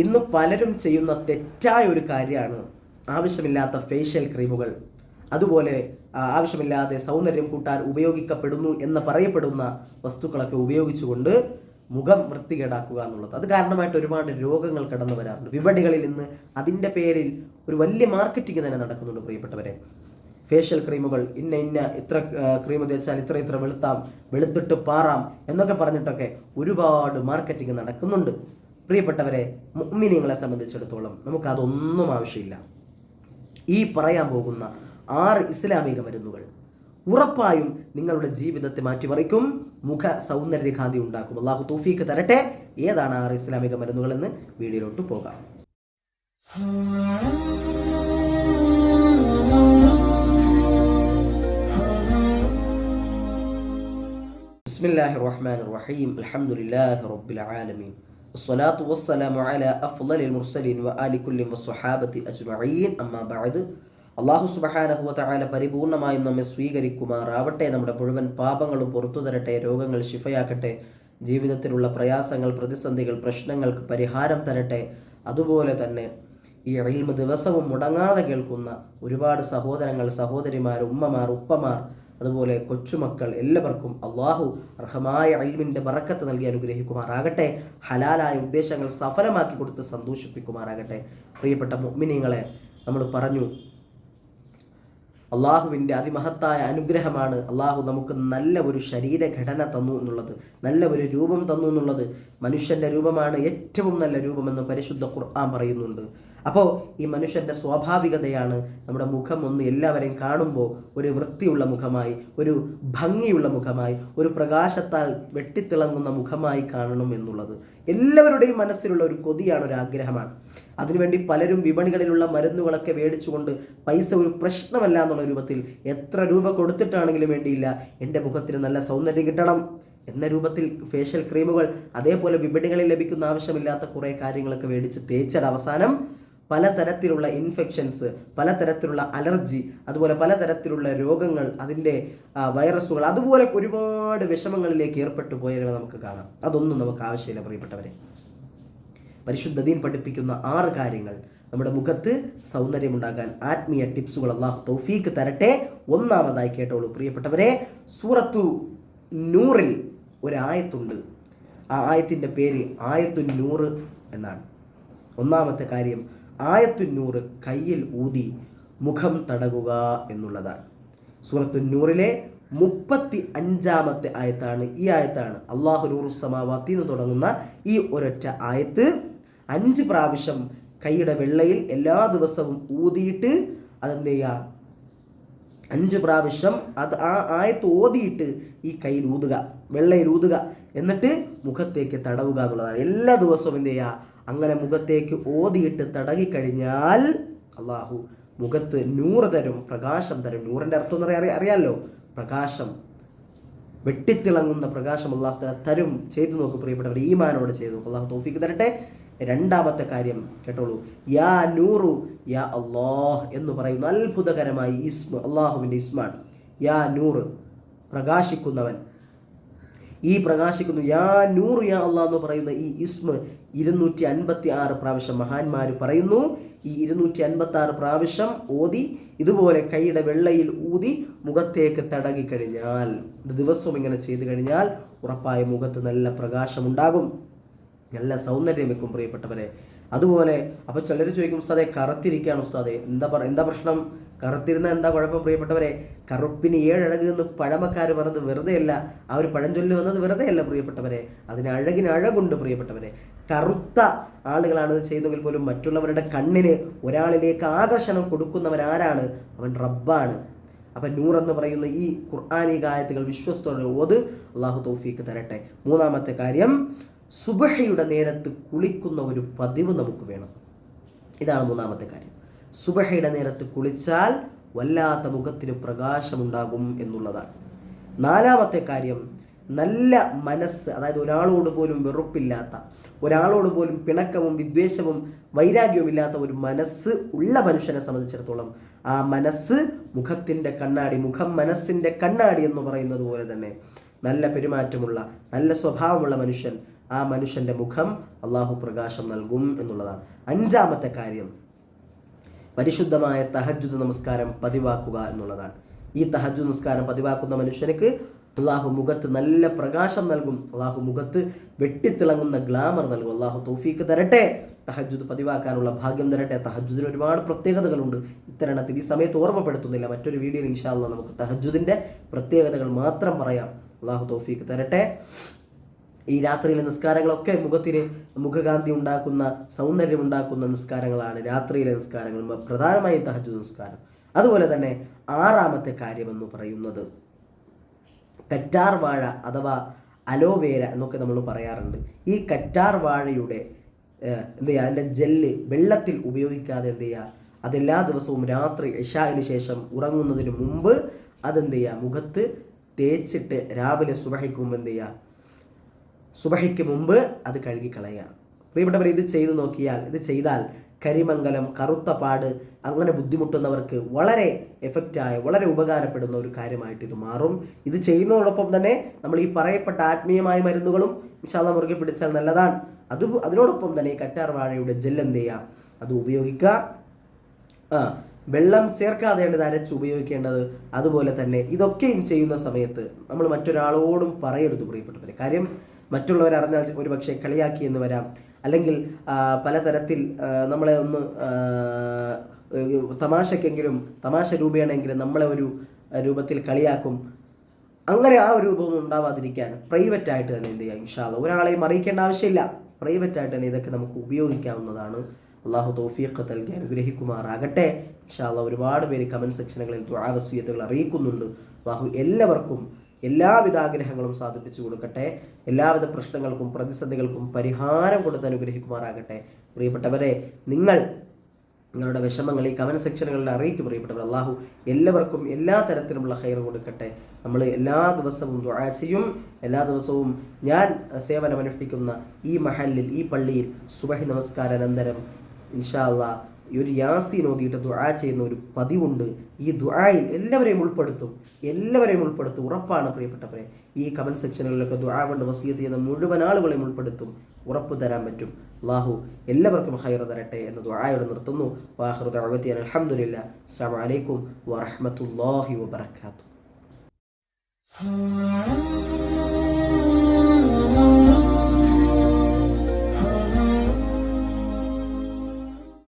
ഇന്ന് പലരും ചെയ്യുന്ന തെറ്റായ ഒരു കാര്യമാണ് ആവശ്യമില്ലാത്ത ഫേഷ്യൽ ക്രീമുകൾ അതുപോലെ ആവശ്യമില്ലാതെ സൗന്ദര്യം കൂട്ടാൻ ഉപയോഗിക്കപ്പെടുന്നു എന്ന് പറയപ്പെടുന്ന വസ്തുക്കളൊക്കെ ഉപയോഗിച്ചുകൊണ്ട് മുഖം വൃത്തികേടാക്കുക എന്നുള്ളത്. അത് കാരണമായിട്ട് ഒരുപാട് രോഗങ്ങൾ കടന്നു വരാറുണ്ട്. വിപണികളിൽ ഇന്ന് അതിന്റെ പേരിൽ ഒരു വലിയ മാർക്കറ്റിംഗ് തന്നെ നടക്കുന്നുണ്ട് പ്രിയപ്പെട്ടവരെ. ഫേഷ്യൽ ക്രീമുകൾ ഇന്ന ഇന്ന ഇത്ര ക്രീം തേച്ചാൽ ഇത്ര ഇത്ര വെളുത്താം വെളുത്തിട്ട് പാറാം എന്നൊക്കെ പറഞ്ഞിട്ടൊക്കെ ഒരുപാട് മാർക്കറ്റിംഗ് നടക്കുന്നുണ്ട്. പ്രിയപ്പെട്ടവരെ മുമ്മിനിങ്ങളെ സംബന്ധിച്ചിടത്തോളം നമുക്കതൊന്നും ആവശ്യമില്ല. ഈ പറയാൻ പോകുന്ന ആറ് ഇസ്ലാമിക മരുന്നുകൾ ഉറപ്പായും നിങ്ങളുടെ ജീവിതത്തെ മാറ്റിമറിക്കും. മുഖ സൗന്ദര്യഖാന്തി ഉണ്ടാക്കും. അള്ളാഹു തോഫീക്ക് തരട്ടെ. ഏതാണ് ആറ് ഇസ്ലാമിക മരുന്നുകളെന്ന് വീഡിയോയിലോട്ട് പോകാം. ബിസ്മില്ലാഹിർ റഹ്മാനിർ റഹീം. അൽഹംദുലില്ലാഹി റബ്ബിൽ ആലമീൻ. رب العالمين والصلاة والسلام على أفضل المرسلين وآل كل والصحابة أجمعين أما بعد അള്ളാഹു സുബഹാനഹു വതആല പരിപൂർണമായും നമ്മെ സ്വീകരിക്കുമാറാവട്ടെ നമ്മുടെ മുഴുവൻ പാപങ്ങളും പുറത്തു തരട്ടെ രോഗങ്ങൾ ശിഫയാക്കട്ടെ ജീവിതത്തിലുള്ള പ്രയാസങ്ങൾ പ്രതിസന്ധികൾ പ്രശ്നങ്ങൾക്ക് പരിഹാരം തരട്ടെ അതുപോലെ തന്നെ ഈ ഇൽമ ദിവസവും മുടങ്ങാതെ കേൾക്കുന്ന ഒരുപാട് സഹോദരങ്ങൾ സഹോദരിമാർ ഉമ്മമാർ ഉപ്പമാർ അതുപോലെ കൊച്ചുമക്കൾ എല്ലാവർക്കും അള്ളാഹു അർഹമായ അയിമിന്റെ ബറക്കത്ത് നൽകി അനുഗ്രഹിക്കുമാറാകട്ടെ. ഹലാലായ ഉദ്ദേശങ്ങൾ സഫലമാക്കി കൊടുത്ത് സന്തോഷിപ്പിക്കുമാറാകട്ടെ. പ്രിയപ്പെട്ട മുഅ്മിനീങ്ങളെ നമ്മൾ പറഞ്ഞു അള്ളാഹുവിന്റെ അതിമഹത്തായ അനുഗ്രഹമാണ് അള്ളാഹു നമുക്ക് നല്ല ഒരു ശരീരഘടന തന്നു എന്നുള്ളത് നല്ല ഒരു രൂപം തന്നു എന്നുള്ളത്. മനുഷ്യന്റെ രൂപമാണ് ഏറ്റവും നല്ല രൂപമെന്ന് പരിശുദ്ധ ഖുർആൻ പറയുന്നുണ്ട്. അപ്പോൾ ഈ മനുഷ്യന്റെ സ്വാഭാവികതയാണ് നമ്മുടെ മുഖം ഒന്ന് എല്ലാവരെയും കാണുമ്പോൾ ഒരു വൃത്തിയുള്ള മുഖമായി ഒരു ഭംഗിയുള്ള മുഖമായി ഒരു പ്രകാശത്താൽ വെട്ടിത്തിളങ്ങുന്ന മുഖമായി കാണണം എന്നുള്ളത്. എല്ലാവരുടെയും മനസ്സിലുള്ള ഒരു കൊതിയാണ് ഒരു ആഗ്രഹമാണ്. അതിനുവേണ്ടി പലരും വിപണികളിലുള്ള മരുന്നുകളൊക്കെ മേടിച്ചുകൊണ്ട് പൈസ ഒരു പ്രശ്നമല്ല എന്നുള്ള രൂപത്തിൽ എത്ര രൂപ കൊടുത്തിട്ടാണെങ്കിലും വേണ്ടിയില്ല. എന്റെ മുഖത്തിന് നല്ല സൗന്ദര്യം കിട്ടണം എന്ന രൂപത്തിൽ ഫേഷ്യൽ ക്രീമുകൾ അതേപോലെ വിപണികളിൽ ലഭിക്കുന്ന ആവശ്യമില്ലാത്ത കുറേ കാര്യങ്ങളൊക്കെ മേടിച്ച് തേച്ചാൽ അവസാനം പലതരത്തിലുള്ള ഇൻഫെക്ഷൻസ് പലതരത്തിലുള്ള അലർജി അതുപോലെ പലതരത്തിലുള്ള രോഗങ്ങൾ അതിന്റെ വൈറസുകൾ അതുപോലെ ഒരുപാട് വിഷമങ്ങളിലേക്ക് ഏർപ്പെട്ടു പോയവരെ നമുക്ക് കാണാം. അതൊന്നും നമുക്ക് ആവശ്യമില്ല പ്രിയപ്പെട്ടവരെ. പരിശുദ്ധ ദീൻ പഠിപ്പിക്കുന്ന ആറ് കാര്യങ്ങൾ നമ്മുടെ മുഖത്ത് സൗന്ദര്യമുണ്ടാകാൻ ആത്മീയ ടിപ്സുകൾ അള്ളാഹു തൗഫീക്ക് തരട്ടെ. ഒന്നാമതായി കേട്ടോളൂ പ്രിയപ്പെട്ടവരെ സൂറത്തു നൂറിൽ ഒരായത്തുണ്ട്. ആ ആയത്തിന്റെ പേര് ആയത്തു നൂറ് എന്നാണ്. ഒന്നാമത്തെ കാര്യം ആയത്തു നൂറ് കയ്യിൽ ഊതി മുഖം തടകുക എന്നുള്ളതാണ്. സൂറത്തു നൂറിലെ മുപ്പത്തി അഞ്ചാമത്തെ ആയത്താണ്. ഈ ആയത്താണ് അള്ളാഹു നൂറുസമാവാത്തി എന്ന് തുടങ്ങുന്ന ഈ ഒരൊറ്റ ആയത്ത്. അഞ്ച് പ്രാവശ്യം കൈയുടെ വെള്ളയിൽ എല്ലാ ദിവസവും ഊതിയിട്ട് അതെന്ത് ചെയ്യുക അഞ്ച് പ്രാവശ്യം അത് ആ ആയത്ത് ഓതിയിട്ട് ഈ കയ്യിൽ ഊതുക വെള്ളയിൽ ഊതുക. എന്നിട്ട് മുഖത്തേക്ക് തടവുക എന്നുള്ളതാണ്. എല്ലാ ദിവസവും എന്ത് ചെയ്യുക അങ്ങനെ മുഖത്തേക്ക് ഓതിയിട്ട് തടകിക്കഴിഞ്ഞാൽ അള്ളാഹു മുഖത്ത് നൂറ് തരും പ്രകാശം തരും. നൂറിന്റെ അർത്ഥം എന്ന് പറയാൻ അറിയാമല്ലോ പ്രകാശം. വെട്ടിത്തിളങ്ങുന്ന പ്രകാശം അള്ളാഹു തരും. ചെയ്തു നോക്കും പ്രിയപ്പെട്ടവർ ഈമാനോട് ചെയ്തു നോക്കും. അള്ളാഹു തോഫിക്ക് തരട്ടെ. രണ്ടാമത്തെ കാര്യം കേട്ടോളൂ. യാ നൂറു യാ അള്ളാഹ് എന്ന് പറയുന്ന അത്ഭുതകരമായി ഇസ്മ അള്ളാഹുവിന്റെ ഇസ്മാണ്. യാ നൂറ് പ്രകാശിക്കുന്നവൻ. ഈ പ്രകാശിക്കുന്നു. യാ നൂർ യാ അള്ളാഹ് എന്ന് പറയുന്ന ഈ ഇസ്മ ഇരുന്നൂറ്റി അൻപത്തി ആറ് പ്രാവശ്യം മഹാന്മാർ പറയുന്നു. ഈ ഇരുന്നൂറ്റി അൻപത്തി ആറ് പ്രാവശ്യം ഓതി ഇതുപോലെ കൈയുടെ വെള്ളയിൽ ഊതി മുഖത്തേക്ക് തടകി കഴിഞ്ഞാൽ ദിവസവും ഇങ്ങനെ ചെയ്തു കഴിഞ്ഞാൽ ഉറപ്പായ മുഖത്ത് നല്ല പ്രകാശമുണ്ടാകും. നല്ല സൗന്ദര്യം വെക്കും പ്രിയപ്പെട്ടവരെ. അതുപോലെ അപ്പോൾ ചിലർ ചോദിക്കും ഉസ്താദെ കറുത്തിരിക്കുകയാണ് ഉസ്താദെ. എന്താ പറ എന്താ പ്രശ്നം? കറുത്തിരുന്ന എന്താ കുഴപ്പം? പ്രിയപ്പെട്ടവരെ കറുപ്പിന് ഏഴഴക് എന്ന് പഴമക്കാർ പറഞ്ഞത് വെറുതെ അല്ല ആ ഒരു പഴഞ്ചൊല്ല് വന്നത് വെറുതെ അല്ല പ്രിയപ്പെട്ടവരെ. അതിന് അഴകിന് അഴകുണ്ട് പ്രിയപ്പെട്ടവരെ. കറുത്ത ആളുകളാണ് ചെയ്തെങ്കിൽ പോലും മറ്റുള്ളവരുടെ കണ്ണിന് ഒരാളിലേക്ക് ആകർഷണം കൊടുക്കുന്നവരാരാണ്? അവൻ റബ്ബാണ്. അപ്പം നൂർ എന്ന് പറയുന്ന ഈ ഖുർആാനിക ആയത്തുകൾ വിശ്വസ്തോടെ ഓത്. അള്ളാഹു തൗഫീക്ക് തരട്ടെ. മൂന്നാമത്തെ കാര്യം സുബഹയുടെ നേരത്ത് കുളിക്കുന്ന ഒരു പതിവ് നമുക്ക് വേണം. ഇതാണ് മൂന്നാമത്തെ കാര്യം. സുബഹയുടെ നേരത്ത് കുളിച്ചാൽ വല്ലാത്ത മുഖത്തിന് പ്രകാശമുണ്ടാകും എന്നുള്ളതാണ്. നാലാമത്തെ കാര്യം നല്ല മനസ്സ് അതായത് ഒരാളോട് പോലും വെറുപ്പില്ലാത്ത ഒരാളോട് പോലും പിണക്കവും വിദ്വേഷവും വൈരാഗ്യവും ഇല്ലാത്ത ഒരു മനസ്സ് ഉള്ള മനുഷ്യനെ സംബന്ധിച്ചിടത്തോളം ആ മനസ്സ് മുഖത്തിന്റെ കണ്ണാടി മുഖം മനസ്സിന്റെ കണ്ണാടി എന്ന് പറയുന്നത് പോലെ തന്നെ നല്ല പെരുമാറ്റമുള്ള നല്ല സ്വഭാവമുള്ള മനുഷ്യൻ ആ മനുഷ്യന്റെ മുഖം അള്ളാഹു പ്രകാശം നൽകും എന്നുള്ളതാണ്. അഞ്ചാമത്തെ കാര്യം പരിശുദ്ധമായ തഹജുദ് നമസ്കാരം പതിവാക്കുക എന്നുള്ളതാണ്. ഈ തഹജുദ് നമസ്കാരം പതിവാക്കുന്ന മനുഷ്യനക്ക് അള്ളാഹു മുഖത്ത് നല്ല പ്രകാശം നൽകും അള്ളാഹു മുഖത്ത് വെട്ടിത്തിളങ്ങുന്ന ഗ്ലാമർ നൽകും. അള്ളാഹു തൗഫീക്ക് തരട്ടെ തഹജുദ് പതിവാക്കാനുള്ള ഭാഗ്യം തരട്ടെ. തഹജുദിന് ഒരുപാട് പ്രത്യേകതകളുണ്ട്. ഇത്തരണത്തിൽ ഈ സമയത്ത് ഓർമ്മപ്പെടുത്തുന്നില്ല. മറ്റൊരു വീഡിയോയിൽ ഇൻഷാല്ല നമുക്ക് തഹജുദിന്റെ പ്രത്യേകതകൾ മാത്രം പറയാം. അള്ളാഹു തൗഫീക്ക് തരട്ടെ. ഈ രാത്രിയിലെ നിസ്കാരങ്ങളൊക്കെ മുഖത്തിന് മുഖകാന്തി ഉണ്ടാക്കുന്ന സൗന്ദര്യം ഉണ്ടാക്കുന്ന നിസ്കാരങ്ങളാണ് രാത്രിയിലെ നിസ്കാരങ്ങൾ പ്രധാനമായും തഹജു നിസ്കാരം. അതുപോലെ തന്നെ ആറാമത്തെ കാര്യമെന്ന് പറയുന്നത് കറ്റാർ വാഴ അഥവാ അലോവേര എന്നൊക്കെ നമ്മൾ പറയാറുണ്ട്. ഈ കറ്റാർ വാഴയുടെ എന്ത് ചെയ്യുക അതിന്റെ ജെല്ല് വെള്ളത്തിൽ ഉപയോഗിക്കാതെ എന്ത് ചെയ്യുക അതെല്ലാ ദിവസവും രാത്രി ഇഷാവിന് ശേഷം ഉറങ്ങുന്നതിന് മുമ്പ് അതെന്ത് ചെയ്യുക മുഖത്ത് തേച്ചിട്ട് രാവിലെ സുബഹയ്ക്ക് മുമ്പ് എന്ത് ചെയ്യുക സുബഹിക്ക് മുമ്പ് അത് കഴുകിക്കളയുക. പ്രിയപ്പെട്ടവർ ഇത് ചെയ്തു നോക്കിയാൽ ഇത് ചെയ്താൽ കരിമംഗലം കറുത്ത പാട് അങ്ങനെ ബുദ്ധിമുട്ടുന്നവർക്ക് വളരെ എഫക്റ്റായ വളരെ ഉപകാരപ്പെടുന്ന ഒരു കാര്യമായിട്ട് ഇത് മാറും. ഇത് ചെയ്യുന്നതോടൊപ്പം തന്നെ നമ്മൾ ഈ പറയപ്പെട്ട ആത്മീയമായ മരുന്നുകളും വിശാല മുറുകെ പിടിച്ചാൽ നല്ലതാണ്. അത് അതിനോടൊപ്പം തന്നെ ഈ കറ്റാർ വാഴയുടെ ജെൽ എന്ത് ചെയ്യുക? അത് ഉപയോഗിക്കുക. ആ വെള്ളം ചേർക്കാതെയാണ് ഇത് അരച്ച് ഉപയോഗിക്കേണ്ടത് അതുപോലെ തന്നെ ഇതൊക്കെയും ചെയ്യുന്ന സമയത്ത് നമ്മൾ മറ്റൊരാളോടും പറയരുത് പ്രിയപ്പെട്ടവരെ. കാര്യം മറ്റുള്ളവർ അറിഞ്ഞാൽ ഒരു പക്ഷേ കളിയാക്കി എന്ന് വരാം. അല്ലെങ്കിൽ പലതരത്തിൽ നമ്മളെ ഒന്ന് തമാശക്കെങ്കിലും തമാശ രൂപയാണെങ്കിലും നമ്മളെ ഒരു രൂപത്തിൽ കളിയാക്കും. അങ്ങനെ ആ ഒരു രൂപമൊന്നും ഉണ്ടാവാതിരിക്കാൻ പ്രൈവറ്റ് ആയിട്ട് തന്നെ എന്ത് ചെയ്യാം? ഇൻഷാല്ല ഒരാളെയും അറിയിക്കേണ്ട ആവശ്യമില്ല. പ്രൈവറ്റ് ആയിട്ട് തന്നെ ഇതൊക്കെ നമുക്ക് ഉപയോഗിക്കാവുന്നതാണ്. അള്ളാഹു തൗഫീഖ് നൽകി അനുഗ്രഹിക്കുമാറാകട്ടെ. ഇൻഷാല്ല ഒരുപാട് പേര് കമന്റ് സെക്ഷനുകളിൽ ദ്വാവസ്വീയത്തുകൾ അറിയിക്കുന്നുണ്ട്. അള്ളാഹു എല്ലാവർക്കും എല്ലാവിധ ആഗ്രഹങ്ങളും സാധിപ്പിച്ചു കൊടുക്കട്ടെ. എല്ലാവിധ പ്രശ്നങ്ങൾക്കും പ്രതിസന്ധികൾക്കും പരിഹാരം കൊടുത്ത് അനുഗ്രഹിക്കുമാറാകട്ടെ. പ്രിയപ്പെട്ടവരെ നിങ്ങൾ നിങ്ങളുടെ വിഷമങ്ങൾ ഈ കമന്റ് സെക്ഷനുകളിൽ അറിയിക്കും പ്രിയപ്പെട്ടവർ അള്ളാഹു എല്ലാവർക്കും എല്ലാ തരത്തിലുമുള്ള ഹൈർ കൊടുക്കട്ടെ. നമ്മൾ എല്ലാ ദിവസവും ദുആ ചെയ്യും. എല്ലാ ദിവസവും ഞാൻ സേവനം അനുഷ്ഠിക്കുന്ന ഈ മഹലിൽ ഈ പള്ളിയിൽ സുബഹി നമസ്കാരാനന്തരം. ഇൻഷാ അള്ളാ ഈ ഒരു യാസീൻ ഓതിയിട്ട് ദുആ ചെയ്യുന്ന ഒരു പതിവുണ്ട്. ഈ ദുആയിൽ എല്ലാവരെയും ഉൾപ്പെടുത്തും. എല്ലാവരെയും ഉൾപ്പെടുത്തും. ഉറപ്പാണ് പ്രിയപ്പെട്ടവരെ. ഈ കമന്റ് സെക്ഷനുകളിലൊക്കെ ദുആ കൊണ്ട് വസീയത്ത് ചെയ്യുന്ന മുഴുവൻ ആളുകളെയും ഉൾപ്പെടുത്തും. ഉറപ്പ് തരാൻ പറ്റും. അള്ളാഹു എല്ലാവർക്കും ഹൈർ തരട്ടെ എന്ന് ദുആയോട് നിർത്തുന്നു. വാഹൃദ അലഹമുല്ല അസ്സാം വലൈക്കും വറഹമത്തല്ലാഹി വബർക്കാത്തു